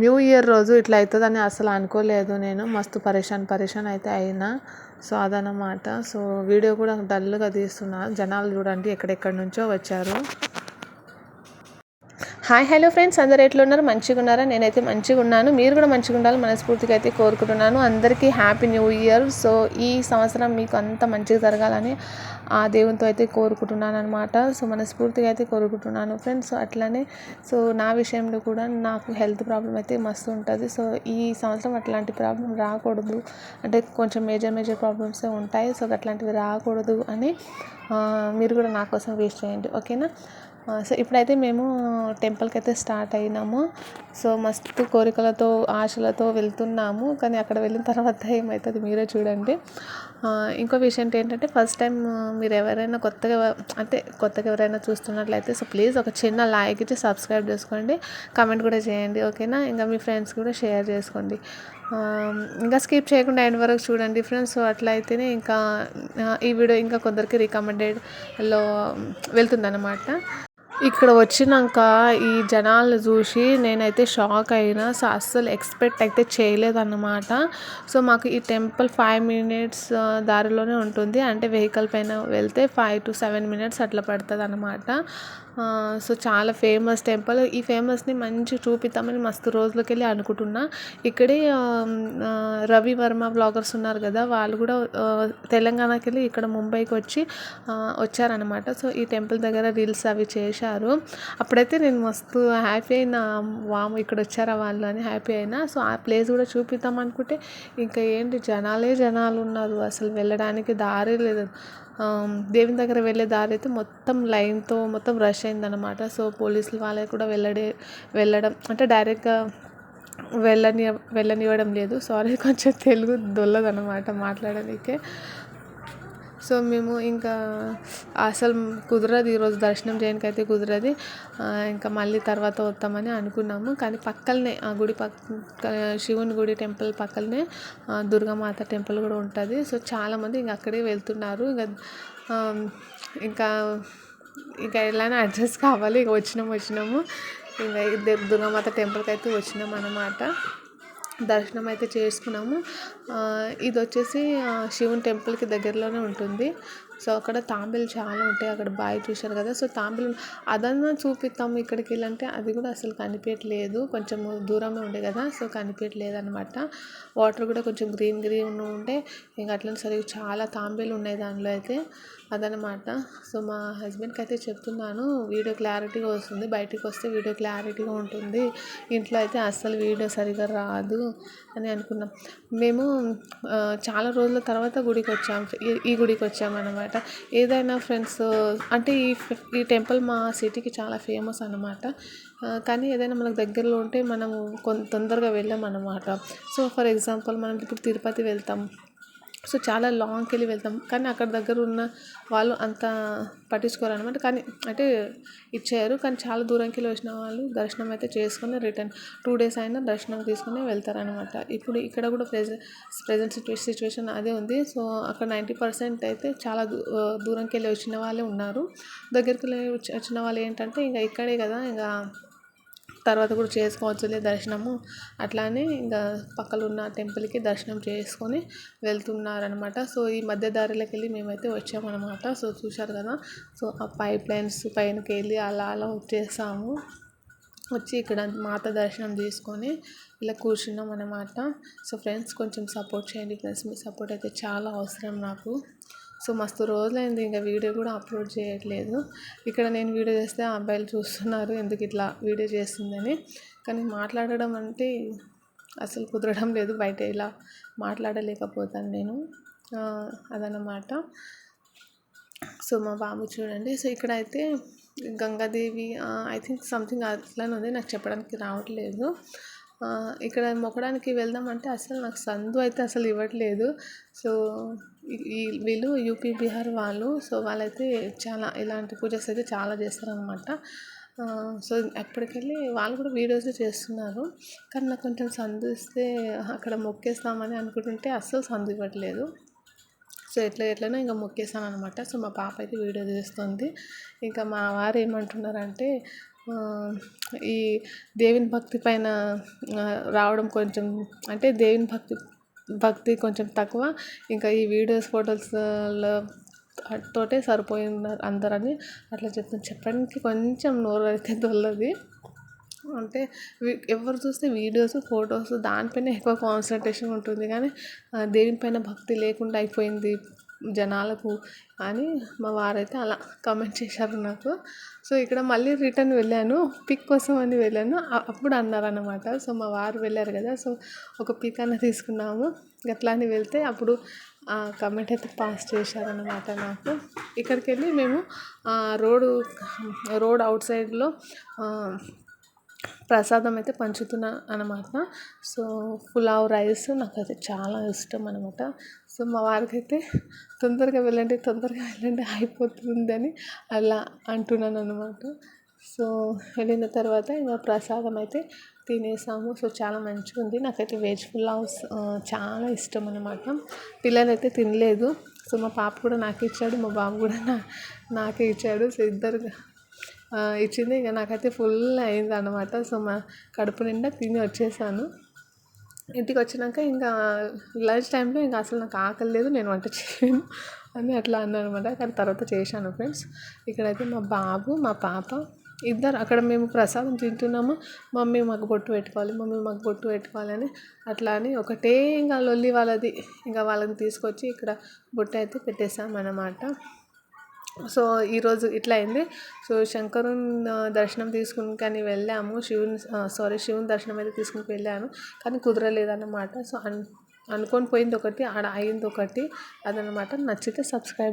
New year రోజు ఇట్లా అవుతుందని అసలు అనుకోలేదు నేను. మస్తు పరేషాన్ పరేషాన్ అయితే అయినా. సో అదనమాట సో వీడియో కూడా డల్గా తీస్తున్నా. జనాలు చూడండి ఎక్కడెక్కడి నుంచో వచ్చారు. Hi hello friends. అందరు ఎట్లున్నారు? మంచిగా ఉన్నారా నేనైతే మంచిగా ఉన్నాను మీరు కూడా మంచిగా ఉండాలి మనస్ఫూర్తిగా అయితే కోరుకుంటున్నాను. అందరికీ హ్యాపీ న్యూ ఇయర్ సో ఈ సంవత్సరం మీకు అంత మంచిగా జరగాలని ఆ దేవునితో అయితే కోరుకుంటున్నాను అనమాట సో మనస్ఫూర్తిగా అయితే కోరుకుంటున్నాను ఫ్రెండ్స్. సో అట్లానే సో నా విషయంలో కూడా నాకు హెల్త్ ప్రాబ్లం అయితే మస్తు ఉంటుంది. సో ఈ సంవత్సరం అట్లాంటి ప్రాబ్లం రాకూడదు. అంటే కొంచెం మేజర్ మేజర్ ప్రాబ్లమ్సే ఉంటాయి. సో అట్లాంటివి రాకూడదు అని మీరు కూడా నా కోసం వేస్ట్ చేయండి. ఓకేనా? సో ఇప్పుడైతే మేము టెంపుల్కి అయితే స్టార్ట్ అయినాము. సో మస్తు కోరికలతో ఆశలతో వెళ్తున్నాము. కానీ అక్కడ వెళ్ళిన తర్వాత ఏమవుతుంది మీరే చూడండి. ఇంకో విషయం ఏంటంటే ఫస్ట్ టైం మీరు ఎవరైనా కొత్తగా అంటే కొత్తగా ఎవరైనా చూస్తున్నట్లయితే సో ప్లీజ్ ఒక చిన్న లైక్ ఇచ్చి సబ్స్క్రైబ్ చేసుకోండి. కమెంట్ కూడా చేయండి ఓకేనా ఇంకా మీ ఫ్రెండ్స్ కూడా షేర్ చేసుకోండి. ఇంకా స్కిప్ చేయకుండా ఎండ్ వరకు చూడండి ఫ్రెండ్స్ సో అట్లయితేనే ఇంకా ఈ వీడియో ఇంకా కొందరికి రికమెండెడ్లో వెళ్తుందన్నమాట. ఇక్కడ వచ్చినాక ఈ జనాలు చూసి నేనైతే షాక్ అయినా. సో అస్సలు ఎక్స్పెక్ట్ అయితే చేయలేదన్నమాట. సో మాకు ఈ టెంపుల్ ఫైవ్ మినిట్స్ దారిలోనే ఉంటుంది. అంటే వెహికల్ పైన వెళ్తే ఫైవ్ టు సెవెన్ మినిట్స్ అట్లా పడుతుంది అనమాట సో చాలా ఫేమస్ టెంపుల్. ఈ ఫేమస్ని మంచి చూపిద్దామని మస్తు రోజులకి వెళ్ళి అనుకుంటున్నా. ఇక్కడే రవి వర్మ బ్లాగర్స్ ఉన్నారు కదా వాళ్ళు కూడా తెలంగాణకి వెళ్ళి ఇక్కడ ముంబైకి వచ్చి వచ్చారనమాట సో ఈ టెంపుల్ దగ్గర రీల్స్ అవి చేశారు. అప్పుడైతే నేను మస్తు హ్యాపీ అయినా వాము ఇక్కడ వచ్చారా వాళ్ళు అని హ్యాపీ అయినా. సో ఆ ప్లేస్ కూడా చూపిద్దాం అనుకుంటే ఇంకా ఏంటి జనాలే జనాలు ఉన్నారు. అసలు వెళ్ళడానికి దారి లేదు. దేవుని దగ్గర వెళ్ళే దారి అయితే మొత్తం లైన్తో మొత్తం రష్ అయిందనమాట సో పోలీసులు వాళ్ళకి కూడా వెళ్ళడే వెళ్ళడం అంటే డైరెక్ట్గా వెళ్ళని వెళ్ళనివ్వడం లేదు. సారీ కొంచెం తెలుగు దొల్లదనమాట మాట్లాడడానికి సో మేము ఇంకా అసలు కుదరదు ఈరోజు దర్శనం చేయడానికి అయితే కుదరదు ఇంకా మళ్ళీ తర్వాత వస్తామని అనుకున్నాము. కానీ పక్కనే ఆ గుడి పక్క శివుని గుడి టెంపుల్ పక్కనే దుర్గామాత టెంపుల్ కూడా ఉంటుంది. సో చాలామంది ఇంకా అక్కడే వెళ్తున్నారు. ఇంకా ఇంకా ఇంకా ఎలానే అడ్జస్ట్ కావాలి. ఇక వచ్చినాము వచ్చినాము. ఇంకా దుర్గామాత టెంపుల్కి అయితే వచ్చినాం అన్నమాట దర్శనం అయితే చేసుకున్నాము ఇది వచ్చేసి శివుని టెంపుల్కి దగ్గరలోనే ఉంటుంది. సో అక్కడ తాంబేలు చాలా ఉంటాయి. అక్కడ బావి చూశారు కదా. సో తాంబేలు అదన్నా చూపిస్తాము ఇక్కడికి వెళ్ళంటే అది కూడా అసలు కనిపించట్లేదు. కొంచెం దూరమే ఉండే కదా. సో కనిపించట్లేదు అనమాట వాటర్ కూడా కొంచెం గ్రీన్ గ్రీన్ ఉంటే ఇంకా అట్లనే సరిగ్గా చాలా తాంబేలు ఉన్నాయి దానిలో అయితే. అదనమాట సో మా హస్బెండ్కి అయితే చెప్తున్నాను. వీడియో క్లారిటీగా వస్తుంది. బయటికి వస్తే వీడియో క్లారిటీగా ఉంటుంది. ఇంట్లో అయితే అస్సలు వీడియో సరిగా రాదు అని అనుకున్నాం. మేము చాలా రోజుల తర్వాత గుడికి వచ్చాం ఈ గుడికి వచ్చామన్నమాట ఏదైనా ఫ్రెండ్స్ అంటే ఈ ఈ టెంపుల్ మా సిటీకి చాలా ఫేమస్ అనమాట కానీ ఏదైనా మనకు దగ్గరలో ఉంటే మనము కొంత తొందరగా వెళ్ళాం అనమాట సో ఫర్ ఎగ్జాంపుల్ మనం ఇప్పుడు తిరుపతి వెళ్తాం. సో చాలా లాంగ్కి వెళ్ళి వెళ్తాం. కానీ అక్కడ దగ్గర ఉన్న వాళ్ళు అంత పట్టించుకోరు అనమాట కానీ అంటే ఇచ్చారు కానీ చాలా దూరంకి వెళ్ళి వచ్చిన వాళ్ళు దర్శనం అయితే చేసుకొని రిటర్న్ టూ డేస్ అయినా దర్శనం తీసుకుని వెళ్తారనమాట ఇప్పుడు ఇక్కడ కూడా ప్రెజెంట్ ప్రెజెంట్ సిచ్యువేషన్ సిచ్యువేషన్ అదే ఉంది. సో అక్కడ నైంటీ పర్సెంట్ అయితే చాలా దూరంకి వెళ్ళి వచ్చిన వాళ్ళే ఉన్నారు. దగ్గరికి వెళ్ళి వచ్చిన వాళ్ళు ఏంటంటే ఇంకా ఇక్కడే కదా. ఇంకా తర్వాత కూడా చేసుకోవచ్చులే దర్శనము. అట్లానే ఇంకా పక్కన ఉన్న టెంపుల్కి దర్శనం చేసుకొని వెళ్తున్నారనమాట సో ఈ మధ్య దారిలోకి వెళ్ళి మేమైతే వచ్చామన్నమాట. సో చూశారు కదా? సో ఆ పైప్ లైన్స్ పైనకి వెళ్ళి అలా అలా వచ్చేసాము. వచ్చి ఇక్కడ మాత దర్శనం తీసుకొని ఇలా కూర్చున్నాం అనమాట సో ఫ్రెండ్స్ కొంచెం సపోర్ట్ చేయండి. ఫ్రెండ్స్ మీ సపోర్ట్ అయితే చాలా అవసరం నాకు. సో మస్తు రోజులైంది ఇంకా వీడియో కూడా అప్లోడ్ చేయట్లేదు. ఇక్కడ నేను వీడియో చేస్తే ఆ అబ్బాయిలు చూస్తున్నారు ఎందుకు ఇట్లా వీడియో చేస్తుందని. కానీ మాట్లాడడం అంటే అసలు కుదరడం లేదు బయట ఇలా మాట్లాడలేకపోతాను నేను. అదన్నమాట. సో మా బాబు చూడండి సో ఇక్కడ అయితే గంగాదేవి ఐ థింక్ సంథింగ్ అట్లానే ఉంది నాకు చెప్పడానికి రావట్లేదు. ఇక్కడ మొక్కడానికి వెళ్దామంటే అసలు నాకు సందు అయితే అసలు ఇవ్వట్లేదు. సో ఈ వీళ్ళు యూపీ బీహార్ వాళ్ళు సో వాళ్ళైతే చాలా ఇలాంటి పూజస్ అయితే చాలా చేస్తారనమాట సో ఎప్పటికెళ్ళి వాళ్ళు కూడా వీడియోస్ చేస్తున్నారు. కానీ నాకు కొంచెం సందు ఇస్తే అక్కడ మొక్కేస్తామని అనుకుంటుంటే అస్సలు సందు ఇవ్వట్లేదు. సో ఎట్లా ఎట్లనో ఇంకా మొక్కేసాను అనమాట సో మా పాప అయితే వీడియో చేస్తుంది. ఇంకా మా వారు ఏమంటున్నారంటే ఈ దేవుని భక్తి పైన రావడం కొంచెం అంటే దేవుని భక్తి భక్తి కొంచెం తక్కువ. ఇంకా ఈ వీడియోస్ ఫొటోస్లో తోటే సరిపోయినారు అందరని అట్లా చెప్తాను చెప్పడానికి కొంచెం నోరు అయితే దొల్లది. అంటే ఎవరు చూస్తే వీడియోస్ ఫొటోస్ దానిపైన ఎక్కువ కాన్సన్ట్రేషన్ ఉంటుంది. కానీ దేవుని పైన భక్తి లేకుండా అయిపోయింది. జనాలకు అని మా వారైతే అలా కామెంట్ చేశారు నాకు. సో ఇక్కడ మళ్ళీ రిటర్న్ వెళ్ళాను. పిక్ కోసం అని వెళ్ళాను. అప్పుడు అన్నారు అన్నమాట సో మా వారు వెళ్ళారు కదా. సో ఒక పిక్ అన్న తీసుకున్నాము. అట్లా అని వెళ్తే అప్పుడు కమెంట్ అయితే పాస్ చేశారనమాట నాకు. ఇక్కడికి వెళ్ళి మేము రోడ్ రోడ్డు రోడ్ అవుట్ సైడ్లో ప్రసాదం అయితే పంచుతున్నా అనమాట సో పులావ్ రైస్ నాకు అది చాలా ఇష్టం అనమాట సో మా వారికైతే తొందరగా వెళ్ళండి తొందరగా వెళ్ళండి అయిపోతుందని అలా అంటున్నాను అనమాట సో వెళ్ళిన తర్వాత ఇంకా ప్రసాదం అయితే తినేసాము. సో చాలా మంచిగా ఉంది నాకైతే వెజ్ పులావ్ చాలా ఇష్టం అనమాట పిల్లలైతే తినలేదు. సో మా పాప కూడా నాకు ఇచ్చాడు మా బాబు కూడా నా నాకే ఇచ్చాడు. సో ఇద్దరు ఇచ్చింది. ఇక నాకైతే ఫుల్ అయింది అనమాట సో మా కడుపు నిండా తిని వచ్చేసాను. ఇంటికి వచ్చినాక ఇంకా లంచ్ టైంలో ఇంకా అసలు నాకు ఆకలి లేదు నేను వంట చేయను అని అట్లా అన్నాను అనమాట కానీ తర్వాత చేశాను ఫ్రెండ్స్. ఇక్కడైతే మా బాబు మా పాప ఇద్దరు అక్కడ మేము ప్రసాదం తింటున్నాము. మమ్మీ మాకు బొట్టు పెట్టుకోవాలి మమ్మీ మాకు బొట్టు పెట్టుకోవాలి అని అట్లా అని ఒకటే ఇంకా లొల్లి వాళ్ళది. ఇంకా వాళ్ళని తీసుకొచ్చి ఇక్కడ బొట్టు అయితే పెట్టేసామన్నమాట సో ఈరోజు ఇట్లా అయింది. సో శంకరుని దర్శనం తీసుకుని కానీ వెళ్ళాము. శివుని సారీ శివుని దర్శనం అయితే తీసుకుని వెళ్ళాను. కానీ కుదరలేదన్నమాట. సో అన్ అనుకొని పోయింది ఒకటి ఆడ అయింది ఒకటి. అదనమాట నచ్చితే సబ్స్క్రైబ్